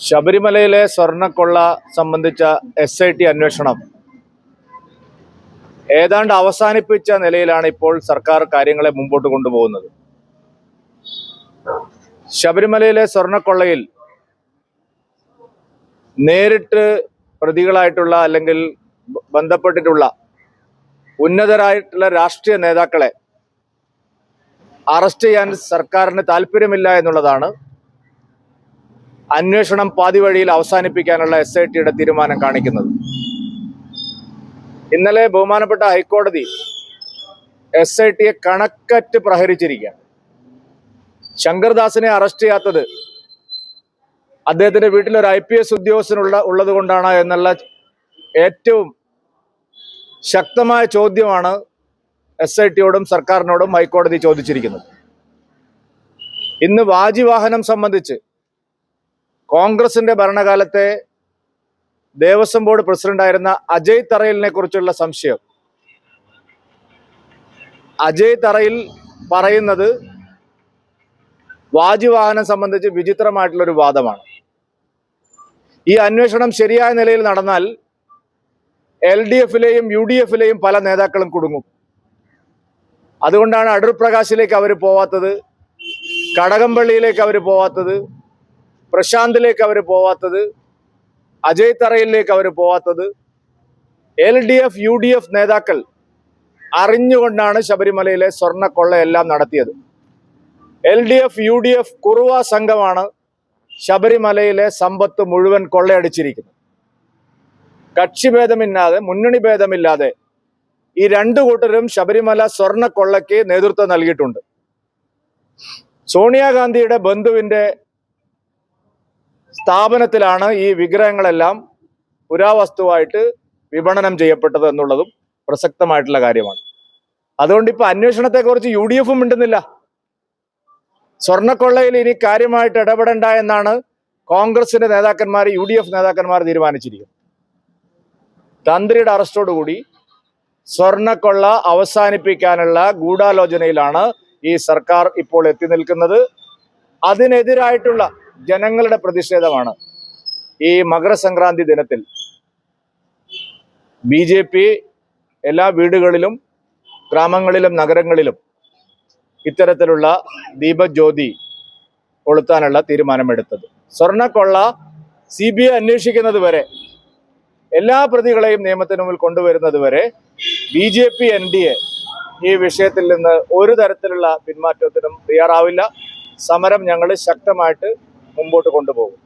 ശബരിമലയിലെ സ്വർണക്കൊള്ള സംബന്ധിച്ച S I T അന്വേഷണം ഏതാണ്ട് അവസാനിപ്പിച്ച നിലയിലാണ് ഇപ്പോൾ സർക്കാർ കാര്യങ്ങളെ മുമ്പോട്ട് കൊണ്ടുപോകുന്നത്. ശബരിമലയിലെ സ്വർണക്കൊള്ളയിൽ നേരിട്ട് പ്രതികളായിട്ടുള്ള അല്ലെങ്കിൽ ബന്ധപ്പെട്ടിട്ടുള്ള ഉന്നതരായിട്ടുള്ള രാഷ്ട്രീയ നേതാക്കളെ അറസ്റ്റ് ചെയ്യാൻ സർക്കാരിന് താല്പര്യമില്ല എന്നുള്ളതാണ് അന്വേഷണം പാതിവഴിയിൽ അവസാനിപ്പിക്കാനുള്ള എസ് ഐ ടിയുടെ തീരുമാനം കാണിക്കുന്നത്. ഇന്നലെ ബഹുമാനപ്പെട്ട ഹൈക്കോടതി എസ് ഐ ടിയെ കണക്കറ്റ് പ്രഹരിച്ചിരിക്കുകയാണ്. ശങ്കർദാസിനെ അറസ്റ്റ് ചെയ്യാത്തത് അദ്ദേഹത്തിന്റെ വീട്ടിൽ ഒരു ഐ പി എസ് ഉദ്യോഗസ്ഥനുള്ള ഉള്ളത് കൊണ്ടാണ് എന്നുള്ള ഏറ്റവും ശക്തമായ ചോദ്യമാണ് എസ് ഐ ടിയോടും സർക്കാരിനോടും ഹൈക്കോടതി ചോദിച്ചിരിക്കുന്നത്. ഇന്ന് വാജിവാഹനം സംബന്ധിച്ച് കോൺഗ്രസിന്റെ ഭരണകാലത്തെ ദേവസ്വം ബോർഡ് പ്രസിഡന്റായിരുന്ന അജയ് തറയിലിനെ കുറിച്ചുള്ള സംശയം. അജയ് തറയിൽ പറയുന്നത് വാജിവാഹനം സംബന്ധിച്ച് വിചിത്രമായിട്ടുള്ള ഒരു വാദമാണ്. ഈ അന്വേഷണം ശരിയായ നിലയിൽ നടന്നാൽ എൽ ഡി എഫിലെയും യു ഡി എഫിലെയും പല നേതാക്കളും കുടുങ്ങും. അതുകൊണ്ടാണ് അടൂർ പ്രകാശിലേക്ക് അവർ പോവാത്തത് കടകംപള്ളിയിലേക്ക് അവർ പോവാത്തത് പ്രശാന്തിലേക്ക് അവർ പോവാത്തത് അജയ് തറയിലേക്ക് അവർ പോവാത്തത് L D F U D F നേതാക്കൾ അറിഞ്ഞുകൊണ്ടാണ് ശബരിമലയിലെ സ്വർണക്കൊള്ളയെല്ലാം നടത്തിയത്. L D F U D F Kuruva സംഘമാണ് ശബരിമലയിലെ സമ്പത്ത് മുഴുവൻ കൊള്ളയടിച്ചിരിക്കുന്നത്. കക്ഷിഭേദമില്ലാതെ മുന്നണി ഭേദമില്ലാതെ ഈ രണ്ടു കൂട്ടരും ശബരിമല സ്വർണക്കൊള്ളയ്ക്ക് നേതൃത്വം നൽകിയിട്ടുണ്ട്. സോണിയാഗാന്ധിയുടെ ബന്ധുവിന്റെ സ്ഥാപനത്തിലാണ് ഈ വിഗ്രഹങ്ങളെല്ലാം പുരാവസ്തുവായിട്ട് വിപണനം ചെയ്യപ്പെട്ടത് എന്നുള്ളതും പ്രസക്തമായിട്ടുള്ള കാര്യമാണ്. അതുകൊണ്ട് ഇപ്പൊ അന്വേഷണത്തെക്കുറിച്ച് യു ഡി എഫും മിണ്ടുന്നില്ല. സ്വർണക്കൊള്ളയിൽ ഇനി കാര്യമായിട്ട് ഇടപെടണ്ട എന്നാണ് കോൺഗ്രസിന്റെ നേതാക്കന്മാർ യു ഡി എഫ് നേതാക്കന്മാർ തീരുമാനിച്ചിരിക്കുന്നത്. തന്ത്രിയുടെ അറസ്റ്റോടുകൂടി സ്വർണക്കൊള്ള അവസാനിപ്പിക്കാനുള്ള ഗൂഢാലോചനയിലാണ് ഈ സർക്കാർ ഇപ്പോൾ എത്തി നിൽക്കുന്നത്. അതിനെതിരായിട്ടുള്ള ജനങ്ങളുടെ പ്രതിഷേധമാണ്. ഈ മകരസംക്രാന്തി ദിനത്തിൽ ബി ജെ പി എല്ലാ വീടുകളിലും ഗ്രാമങ്ങളിലും നഗരങ്ങളിലും ഇത്തരത്തിലുള്ള ദീപജ്യോതി കൊളുത്താനുള്ള തീരുമാനമെടുത്തത്. സ്വർണക്കൊള്ള സി ബി ഐ അന്വേഷിക്കുന്നത് വരെ എല്ലാ പ്രതികളെയും നിയമത്തിന് മുമ്പിൽ കൊണ്ടുവരുന്നത് വരെ B J P N D A ഈ വിഷയത്തിൽ നിന്ന് ഒരു തരത്തിലുള്ള പിന്മാറ്റത്തിനും തയ്യാറാവില്ല. സമരം ഞങ്ങൾ ശക്തമായിട്ട് മുമ്പോട്ട് കൊണ്ടുപോകും.